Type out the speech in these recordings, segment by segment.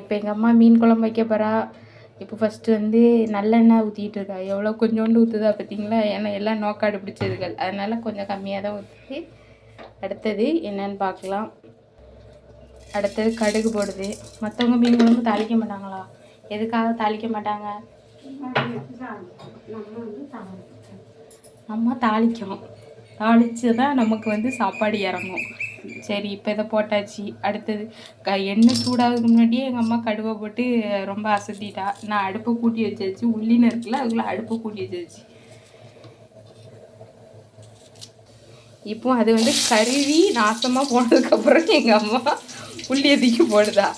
இப்போ எங்கள் அம்மா மீன் குழம்பு வைக்க போகிறா இப்போ ஃபஸ்ட்டு வந்து நல்லெண்ணெய் ஊற்றிட்டு இருக்கா. எவ்வளோ கொஞ்சோண்டு ஊற்றுதா பார்த்தீங்களா ஏன்னா எல்லாம் நோக்காடு பிடிச்சதுகள் அதனால் கொஞ்சம் கம்மியாக தான் ஊற்றுது அடுத்தது என்னன்னு பார்க்கலாம் அடுத்தது கடுகு போடுது. மற்றவங்க மீன் குழம்பு தாளிக்க மாட்டாங்களா? எதுக்காக தாளிக்க மாட்டாங்க? நம்ம தாளிக்கும் தாளித்து தான் நமக்கு வந்து சாப்பாடு இறங்கும். சரி இப்போ இதை போட்டாச்சு. அடுத்தது க எண்ணெய் சூடாகிறதுக்கு முன்னாடியே எங்கள் அம்மா கடுவை போட்டு ரொம்ப அசத்திட்டா. நான் அடுப்பை கூட்டி வச்சாச்சு. உள்ளின்னு இருக்குல்ல அதுக்குள்ளே அடுப்பை கூட்டி வச்சாச்சு. இப்போ அது வந்து கருவி நாசமாக போனதுக்கப்புறம் எங்கள் அம்மா உள்ளி தூக்கி போடுதா.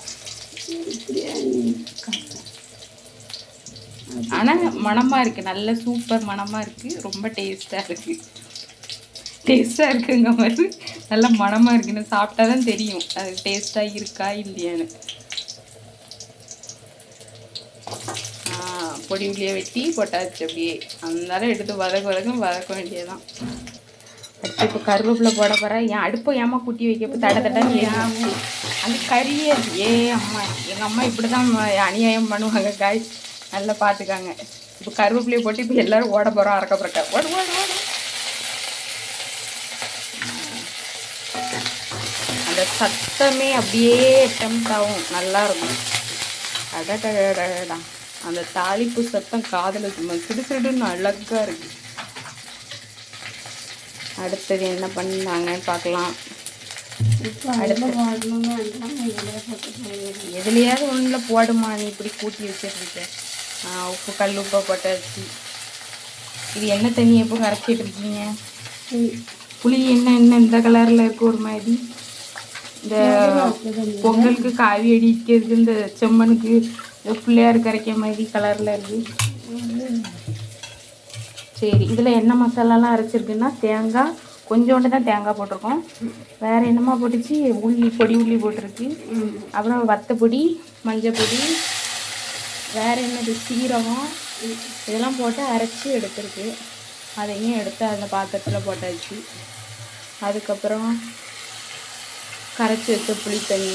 ஆனால் மணமாக இருக்குது நல்ல சூப்பர் மணமாக இருக்குது ரொம்ப டேஸ்ட்டாக இருக்குது டேஸ்ட்டாக இருக்குங்க மாதிரி. நல்ல மணமாக இருக்குன்னு சாப்பிட்டா தான் தெரியும். அது டேஸ்ட்டாக இருக்கா இல்லையான்னு. பொடி உள்ளியை வெட்டி போட்டாச்சு அப்படியே. அதனால எடுத்து வதக்க வதக்க வதக்க வேண்டியதுதான். அடுத்து இப்போ கருவேப்பிலை போட போகிறேன் என் அடுப்பை ஏமா கூட்டி வைக்க? இப்போ தட தடன்னு ஏன் அந்த கறியே ஏ அம்மா. எங்கள் அம்மா இப்படி தான் அநியாயம் பண்ணுவாங்க காய் நல்லா பார்த்துக்காங்க இப்போ கருவேப்பிலையை போட்டு இப்போ எல்லாரும் ஓட போகிறோம் அறக்க புறக்க ஓடு ஓடு ஓடு. அந்த சத்தமே அப்படியே டெம்ட் ஆகும் நல்லா இருக்கும் அந்த தாளிப்பு சத்தம் காதில் சும்மா சிடுசிடுன்னு அழகா இருக்கு அடுத்தது என்ன பண்ணாங்கன்னு பார்க்கலாம் எதுலையாவது ஒன்றில் போடுமா நீ இப்படி கூட்டி வச்சிருக்க உப்பு கல் உப்பை போட்டாச்சு இது என்ன தண்ணி எப்போ கரைச்சிட்டு இருக்கீங்க புளி என்ன என்ன இந்த கலரில் இருக்கு ஒரு மாதிரி இந்த பொங்கலுக்கு காவி அடிக்கிறதுக்கு இந்த செம்மனுக்கு இந்த பிள்ளையார் கரைக்க மாதிரி கலரில் இருக்கு. சரி இதில் என்ன மசாலாலாம் அரைச்சிருக்குன்னா தேங்காய் கொஞ்சோண்டு தான் தேங்காய் போட்டிருக்கோம். வேறு என்னமா போட்டுச்சு? உள்ளி பொடி உள்ளி போட்டிருக்கு. அப்புறம் வத்தப்பொடி மஞ்சள் பொடி வேறு என்னது? சீரகம் இதெல்லாம் போட்டு அரைச்சி எடுத்துருக்கு. அதையும் எடுத்து அந்த பாத்திரத்தில் போட்டாச்சு. அதுக்கப்புறம் கரைச்சி வச்ச புளி தண்ணி.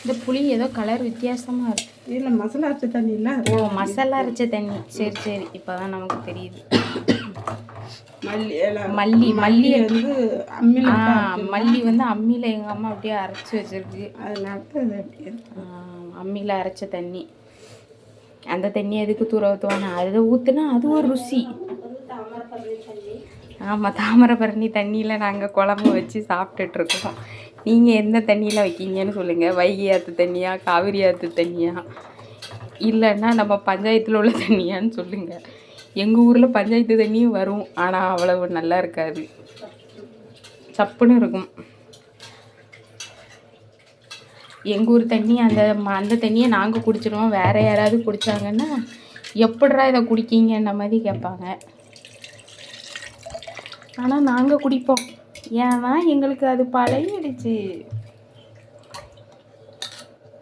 இந்த புளி ஏதோ கலர் வித்தியாசமாக இருக்கு. இல்லை மசாலா அரைச்ச தண்ணி இல்லை? ஓ மசாலா அரைச்ச தண்ணி. சரி சரி. இப்போதான் நமக்கு தெரியுது. மல்லி மல்லி மல்லி வந்து அம்மியில் மல்லி வந்து அம்மியில் எங்கள் அம்மா அப்படியே அரைச்சி வச்சிருக்கு. அதனால அம்மியில் அரைச்ச தண்ணி. அந்த தண்ணி எதுக்கு தூர ஊற்றுவாங்க அதை ஊற்றுனா அது ஒரு ருசி. ஆமாம் தாமிரபரணி தண்ணியில் நாங்கள் குழம்பு வச்சு சாப்பிட்டுட்ருக்கோம். நீங்கள் எந்த தண்ணியில் வைக்கீங்கன்னு சொல்லுங்கள் வைகை ஆற்று தண்ணியா காவிரி ஆற்று தண்ணியா? இல்லைன்னா நம்ம பஞ்சாயத்தில் உள்ள தண்ணியான்னு சொல்லுங்கள் எங்கள் ஊரில் பஞ்சாயத்து தண்ணியும் வரும் ஆனால் அவ்வளவு நல்லா இருக்காது. சப்புன்னு இருக்கும். எங்கள் ஊர் தண்ணி அந்த ம- அந்த தண்ணியை நாங்கள் குடிச்சிடுவோம் வேறு யாராவது குடித்தாங்கன்னா எப்படா இதை குடிக்கீங்கன்ற மாதிரி கேட்பாங்க. ஆனால் நாங்கள் குடிப்போம். ஏன்னா எங்களுக்கு அது பழகிடுச்சு.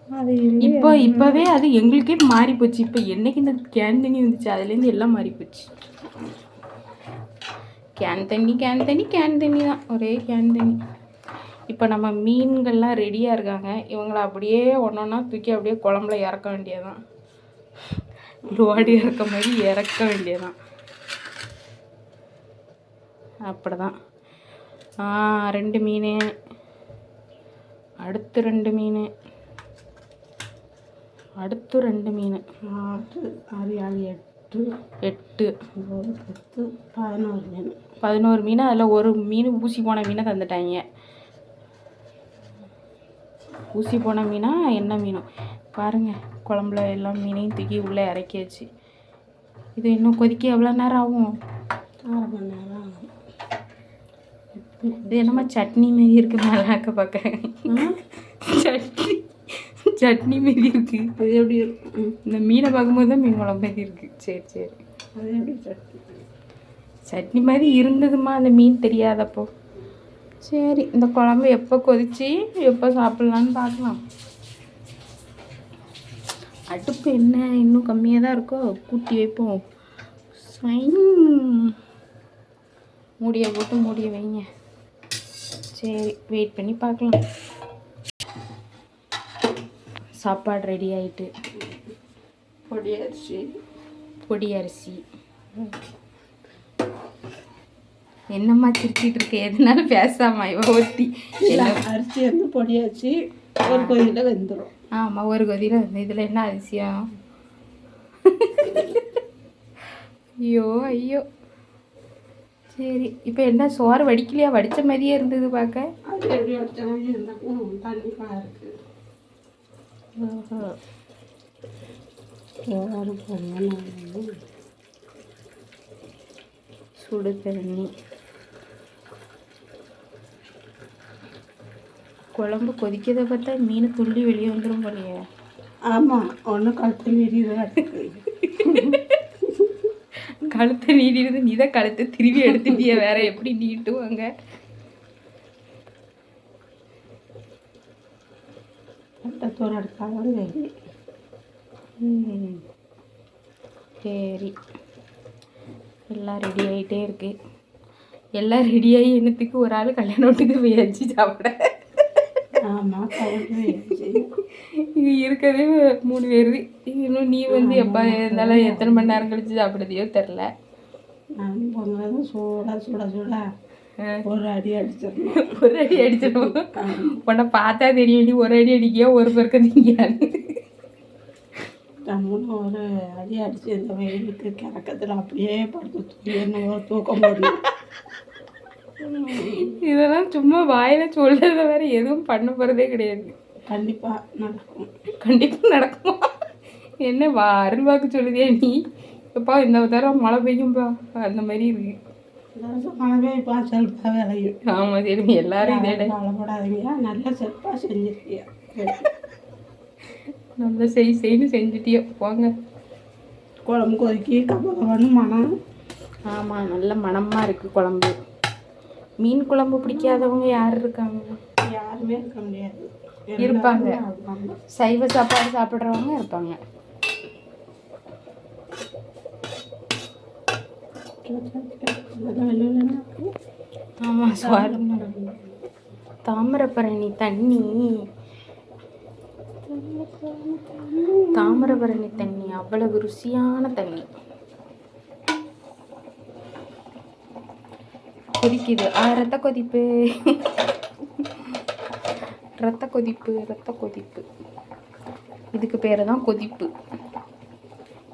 அது இப்போ இப்போவே அது எங்களுக்கே மாறி போச்சு இப்போ என்னைக்கு இந்த கேன் தண்ணி வந்துச்சு அதுலேருந்து எல்லாம் மாறி போச்சு கேன் தண்ணி கேன் தண்ணி கேன் தண்ணி தான். ஒரே கேன் தண்ணி. இப்போ நம்ம மீன்கள்லாம் ரெடியாக இருக்காங்க. இவங்கள அப்படியே ஒன்று ஒன்றா தூக்கி அப்படியே குழம்புல இறக்க வேண்டியதுதான். லோடு இறக்க மாதிரி இறக்க வேண்டியதுதான். அப்படிதான். ஆ ரெண்டு மீன். அடுத்து ரெண்டு மீன். அடுத்து ரெண்டு மீன். ஆறு ஆறு ஏழு எட்டு. எட்டு. ஒம்பது பத்து பதினோரு மீன். பதினோரு மீன் அதில் ஒரு மீன் ஊசி போன மீனை தந்துட்டாங்க. ஊசி போன மீனா என்ன மீனும் பாருங்க குழம்புல எல்லாம் மீனையும் தூக்கி உள்ளே இறக்கியாச்சு. இது இன்னும் கொதிக்க எவ்வளோ நேரம் ஆகும்? அரை மணி நேரம். ஆகும். இது என்னம்மா சட்னி மாரி இருக்கு மிளகாக்க பார்க்க சட்னி. சட்னி மாரி இருக்கு. அது எப்படி இந்த மீனை பார்க்கும்போது தான் மீன் குழம்பு மாரி இருக்கு. சரி சரி. அது எப்படி சட்னி? சட்னி மாதிரி இருந்ததுமா அந்த மீன் தெரியாதப்போ. சரி இந்த குழம்பு எப்போ கொதிச்சு எப்போ சாப்பிட்லான்னு பார்க்கலாம். அடுப்பு என்ன இன்னும் கம்மியாக தான் இருக்கோ கூட்டி வைப்போம். மூடியை போட்டு மூடியை வைங்க. சரி வெயிட் பண்ணி பார்க்கலாம். சாப்பாடு ரெடி ஆயிட்டு. பொடி அரிசி. பொடி அரிசி. என்னம்மா சிரிச்சிட்டு இருக்க? எதனால பேசாம இவ ஒத்தி அரிசி வந்து பொடி அரிசி ஒரு கொதியில் வெந்துடும் ஆமாம் ஒரு கொதியில் வந்து இதில் என்ன அதிசயம் ஐயோ ஐயோ. சரி இப்போ என்ன சோறு வடிக்கலையா? வடித்த மாதிரியே இருந்தது பார்க்க. அது எப்படி சோறு சுடு தண்ணி. குழம்பு கொதிக்கிறத பார்த்தா மீன் துள்ளி வெளியே வந்துடும் போலையே. ஆமாம் ஒன்றும் கழுத்து தான் இருக்குது கழுத்தை நீடிருந்து நீ தான் கழுத்தை திருவி எடுத்துட்டிய. வேற எப்படி நீட்டுவாங்க? சரி. எல்லாம் ரெடி ஆகிட்டே இருக்கு. எல்லாம் ரெடியாகி என்னத்துக்கு ஒரு ஆள் கல்யாண வீட்டுக்கு போயாச்சு சாப்பிட? ஆமாம் இருக்கிறதே மூணு பேர் இன்னும் நீ வந்து எப்போ இருந்தாலும் எத்தனை மணி நேரம் கழிச்சு சாப்பிடுறதையோ தெரில நான் பொங்கலும் சூடாக சுட சுட ஒரு அடி அடிச்சிடணும். ஒரு அடி அடிச்சிடும் உன்னை பார்த்தா தெரியும் நீ ஒரு அடி அடிக்கியா ஒரு பெருக்க திங்கியான்னு. டம்முன்னு ஒரு அடி அடிச்சு இந்த வெயிலுக்கு கிறக்கத்தில் அப்படியே படுத்து ஒரு தூக்கம் போடணும் இதெல்லாம் சும்மா வாயில சொல்றத வேற எதுவும் பண்ண போறதே கிடையாது. கண்டிப்பாக நடக்கும். கண்டிப்பா நடக்குமா? என்ன வா அருள்வாக்கு சொல்லுதே நீ? எப்பா இந்த தடவை மழை பெய்யும்பா. அந்த மாதிரி இருக்கு. மனவே இப்போ செல்ஃபாக விளையும். ஆமா சரி எல்லாரும் இதே கவலைப்படாதீங்க. நல்லா செல்ஃபாக செஞ்சிருக்கிய? நல்லா செய் செய்து செஞ்சுட்டியோ? போங்க குழம்பு கொதிக்கி கப்ப கவனு மனம். ஆமா நல்ல மணமா இருக்கு குழம்பு. மீன் குழம்பு பிடிக்காதவங்க யார் இருக்காங்க? யாருமே இருக்க முடியாது. இருப்பாங்க. சைவ சாப்பாடு சாப்பிட்றவங்க இருப்பாங்க. அதெல்லாம் வெளியில இருக்கு. ஆமா சுவாரு தாமிரபரணி தண்ணி. தாமிரபரணி தண்ணி அவ்வளவு ருசியான தண்ணி. கொதிக்குது. ஆ ரத்த கொதிப்பு. ரத்த கொதிப்பு ரத்த கொதிப்பு. இதுக்கு பேர் தான் கொதிப்பு.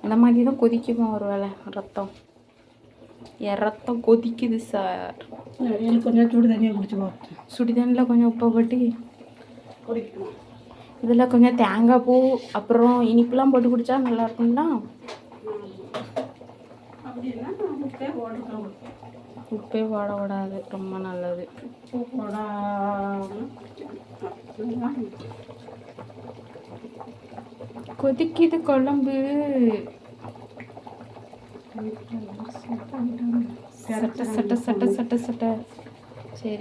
இந்த மாதிரி தான் கொதிக்குமா ஒரு வேளை ரத்தம்? என் ரத்தம் கொதிக்குது சார். கொஞ்சம் சூடு தண்ணியை குடிச்சு போட்டு சுடிதண்ணில் கொஞ்சம் உப்பை போட்டு. குடிக்கணும் இதில் கொஞ்சம் தேங்காய் பூ அப்புறம் இனிப்புலாம் போட்டு குடித்தா நல்லா இருக்கும்ல அப்படின்னா உப்பே போடணும் உப்பே போட விடாது ரொம்ப நல்லது. உப்பு போடாமல் கொதிக்குது குழம்பு சட்ட. சட்ட சட்ட சட்ட சட்ட. சரி.